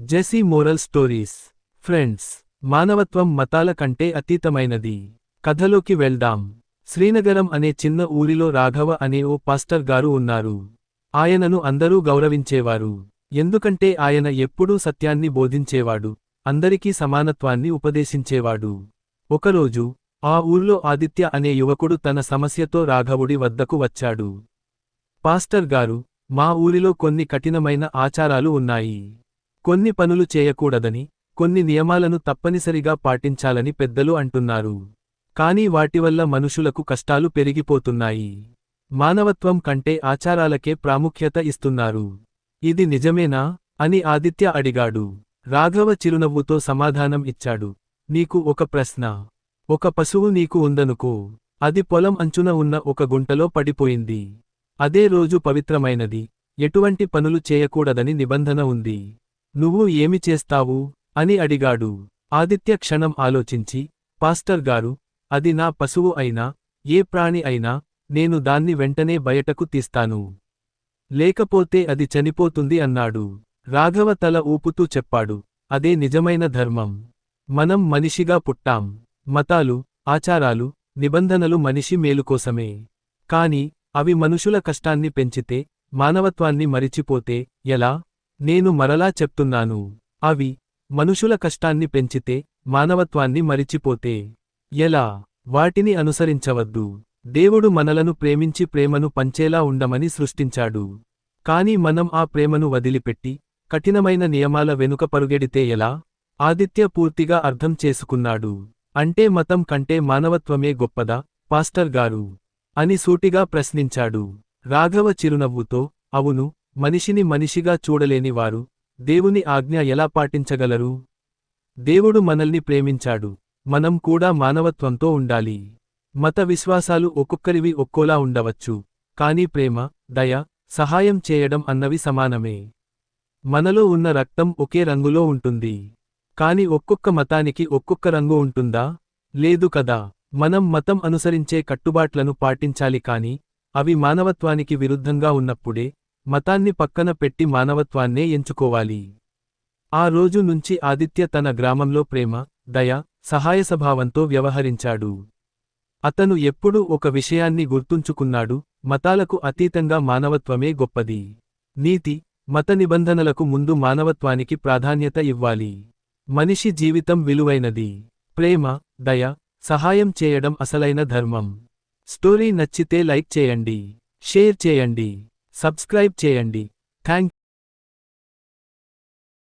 జెసీ moral stories friends మానవత్వం మతాల కంటే అతీతమైనది. కథలోకి వెళ్దాం. శ్రీనగరం అనే చిన్న ఊరిలో రాఘవ అనే ఓ పాస్టర్ గారు ఉన్నారు. ఆయనను అందరూ గౌరవించేవారు. ఎందుకంటే ఆయన ఎప్పుడూ సత్యాన్ని బోధించేవాడు. అందరికీ సమానత్వాన్ని ఉపదేశించేవాడు. ఒకరోజు ఆ ఊర్లో ఆదిత్య అనే యువకుడు తన సమస్యతో రాఘవుడి వద్దకు వచ్చాడు. పాస్టర్ గారు మా ఊరిలో కొన్ని కఠినమైన ఆచారాలు ఉన్నాయి. కొన్ని పనులు చేయకూడదని కొన్ని నియమాలను తప్పనిసరిగా పాటించాలని పెద్దలు అంటున్నారు. కానీ వాటివల్ల మనుషులకు కష్టాలు పెరిగిపోతున్నాయి. మానవత్వం కంటే ఆచారాలకే ప్రాముఖ్యత ఇస్తున్నారు. ఇది నిజమేనా? అని ఆదిత్య అడిగాడు. రాఘవ చిరునవ్వుతో సమాధానం ఇచ్చాడు. నీకు ఒక ప్రశ్న. ఒక పశువు నీకు ఉందనుకో. అది పొలం అంచున ఉన్న ఒక గుంటలో పడిపోయింది. అదే రోజు పవిత్రమైనది. ఎటువంటి పనులు చేయకూడదని నిబంధన ఉంది. నువ్వు ఏమి చేస్తావు? అని అడిగాడు. ఆదిత్య క్షణం ఆలోచించి పాస్టర్ గారు అది నా పశువు అయినా ఏ ప్రాణి అయినా నేను దాన్ని వెంటనే బయటకు తీస్తాను. లేకపోతే అది చనిపోతుంది అన్నాడు. రాఘవ తల ఊపుతూ చెప్పాడు. అదే నిజమైన ధర్మం. మనం మనిషిగా పుట్టాం. మతాలు ఆచారాలు నిబంధనలు మనిషి మేలుకోసమే. కాని అవి మనుషుల కష్టాన్ని పెంచితే మానవత్వాన్ని మరిచిపోతే ఎలా? నేను మరలా చెప్తున్నాను. అవి మనుషుల కష్టాన్ని పెంచితే మానవత్వాన్ని మరిచిపోతే. ఎలా? వాటిని అనుసరించవద్దు. దేవుడు మనలను ప్రేమించి ప్రేమను పంచేలా ఉండమని సృష్టించాడు. కాని మనం ఆ ప్రేమను వదిలిపెట్టి కఠినమైన నియమాల వెనుక పరుగెడితే ఎలా? ఆదిత్య పూర్తిగా అర్థం చేసుకున్నాడు. అంటే మతం కంటే మానవత్వమే గొప్పదా? పాస్టర్ గారు అని సూటిగా ప్రశ్నించాడు. రాఘవ చిరునవ్వుతో అవును మనిషిని మనిషిగా చూడలేని వారు దేవుని ఆజ్ఞ ఎలా పాటించగలరు? దేవుడు మనల్ని ప్రేమించాడు. మనం కూడా మానవత్వంతో ఉండాలి. మత విశ్వాసాలు ఒక్కొక్కరివి ఒక్కోలా ఉండవచ్చు. కాని ప్రేమ దయ సహాయం చేయడం అన్నవి సమానమే. మనలో ఉన్న రక్తం ఒకే రంగులో ఉంటుంది. కాని ఒక్కొక్క మతానికి ఒక్కొక్క రంగు ఉంటుందా? లేదు కదా. మనం మతం అనుసరించే కట్టుబాట్లను పాటించాలి కాని అవి మానవత్వానికి విరుద్ధంగా ఉన్నప్పుడే మతాన్ని పక్కన పెట్టి మానవత్వాన్నే ఎంచుకోవాలి. ఆ రోజు నుంచి ఆదిత్య తన గ్రామంలో ప్రేమ దయ సహాయ స్వభావంతో వ్యవహరించాడు. అతను ఎప్పుడూ ఒక విషయాన్ని గుర్తుంచుకున్నాడు మతాలకు అతీతంగా మానవత్వమే గొప్పది. నీతి మత నిబంధనలకు ముందు మానవత్వానికి ప్రాధాన్యత ఇవ్వాలి. మనిషి జీవితం విలువైనది. ప్రేమ దయ సహాయం చేయడం అసలైన ధర్మం. స్టోరీ నచ్చితే లైక్ చేయండి షేర్ చేయండి. సబ్స్క్రైబ్ చేయండి. థ్యాంక్